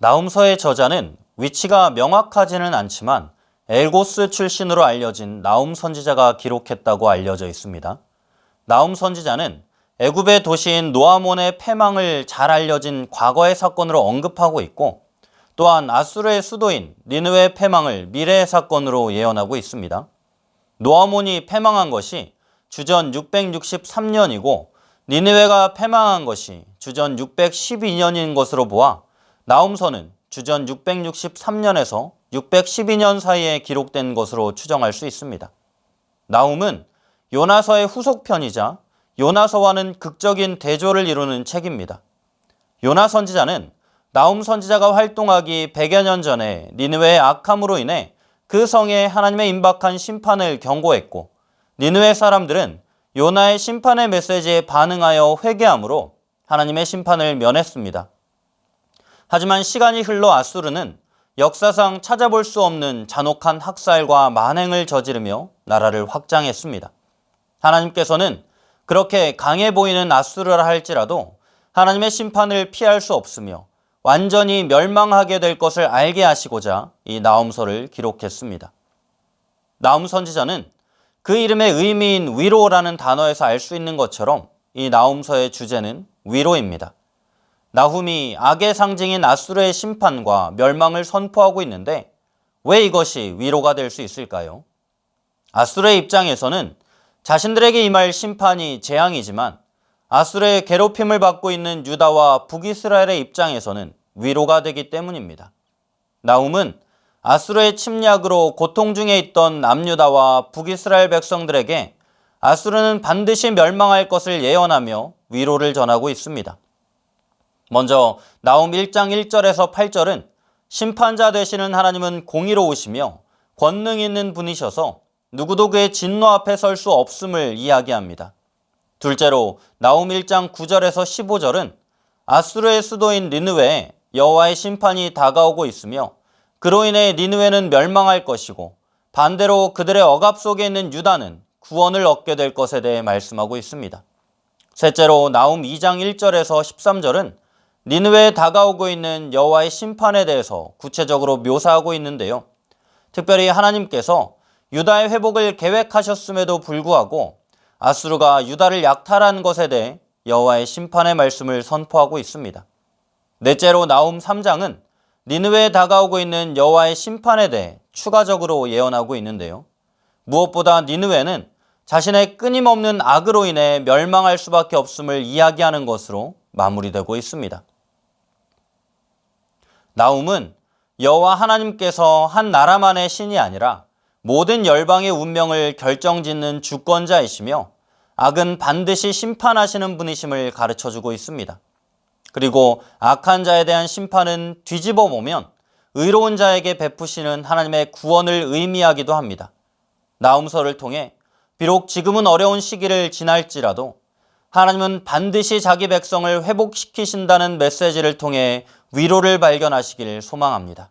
나움서의 저자는 위치가 명확하지는 않지만 엘고스 출신으로 알려진 나움 선지자가 기록했다고 알려져 있습니다. 나움 선지자는 애굽의 도시인 노아몬의 패망을 잘 알려진 과거의 사건으로 언급하고 있고 또한 아수르의 수도인 니느웨의 패망을 미래의 사건으로 예언하고 있습니다. 노아몬이 패망한 것이 주전 663년이고 니느웨가 패망한 것이 주전 612년인 것으로 보아 나움서는 주전 663년에서 612년 사이에 기록된 것으로 추정할 수 있습니다. 나움은 요나서의 후속편이자 요나서와는 극적인 대조를 이루는 책입니다. 요나 선지자는 나움 선지자가 활동하기 100여 년 전에 니느웨의 악함으로 인해 그 성에 하나님의 임박한 심판을 경고했고 니느웨 사람들은 요나의 심판의 메시지에 반응하여 회개함으로 하나님의 심판을 면했습니다. 하지만 시간이 흘러 아수르는 역사상 찾아볼 수 없는 잔혹한 학살과 만행을 저지르며 나라를 확장했습니다. 하나님께서는 그렇게 강해 보이는 아수르라 할지라도 하나님의 심판을 피할 수 없으며 완전히 멸망하게 될 것을 알게 하시고자 이 나움서를 기록했습니다. 나움 선지자는 그 이름의 의미인 위로라는 단어에서 알 수 있는 것처럼 이 나움서의 주제는 위로입니다. 나훔이 악의 상징인 아수르의 심판과 멸망을 선포하고 있는데 왜 이것이 위로가 될 수 있을까요? 아수르의 입장에서는 자신들에게 임할 심판이 재앙이지만 아수르의 괴롭힘을 받고 있는 유다와 북이스라엘의 입장에서는 위로가 되기 때문입니다. 나움은 아수르의 침략으로 고통 중에 있던 남유다와 북이스라엘 백성들에게 아수르는 반드시 멸망할 것을 예언하며 위로를 전하고 있습니다. 먼저 나움 1장 1절에서 8절은 심판자 되시는 하나님은 공의로우시며 권능 있는 분이셔서 누구도 그의 진노 앞에 설 수 없음을 이야기합니다. 둘째로 나움 1장 9절에서 15절은 아수르의 수도인 니느웨에 여호와의 심판이 다가오고 있으며 그로 인해 니느웨는 멸망할 것이고 반대로 그들의 억압 속에 있는 유다는 구원을 얻게 될 것에 대해 말씀하고 있습니다. 셋째로 나움 2장 1절에서 13절은 니느웨에 다가오고 있는 여호와의 심판에 대해서 구체적으로 묘사하고 있는데요. 특별히 하나님께서 유다의 회복을 계획하셨음에도 불구하고 아수르가 유다를 약탈한 것에 대해 여호와의 심판의 말씀을 선포하고 있습니다. 넷째로 나움 3장은 니느웨에 다가오고 있는 여호와의 심판에 대해 추가적으로 예언하고 있는데요. 무엇보다 니느웨는 자신의 끊임없는 악으로 인해 멸망할 수밖에 없음을 이야기하는 것으로 마무리되고 있습니다. 나움은 여호와 하나님께서 한 나라만의 신이 아니라 모든 열방의 운명을 결정짓는 주권자이시며 악은 반드시 심판하시는 분이심을 가르쳐 주고 있습니다. 그리고 악한 자에 대한 심판은 뒤집어 보면 의로운 자에게 베푸시는 하나님의 구원을 의미하기도 합니다. 나움서를 통해 비록 지금은 어려운 시기를 지날지라도 하나님은 반드시 자기 백성을 회복시키신다는 메시지를 통해 위로를 발견하시길 소망합니다.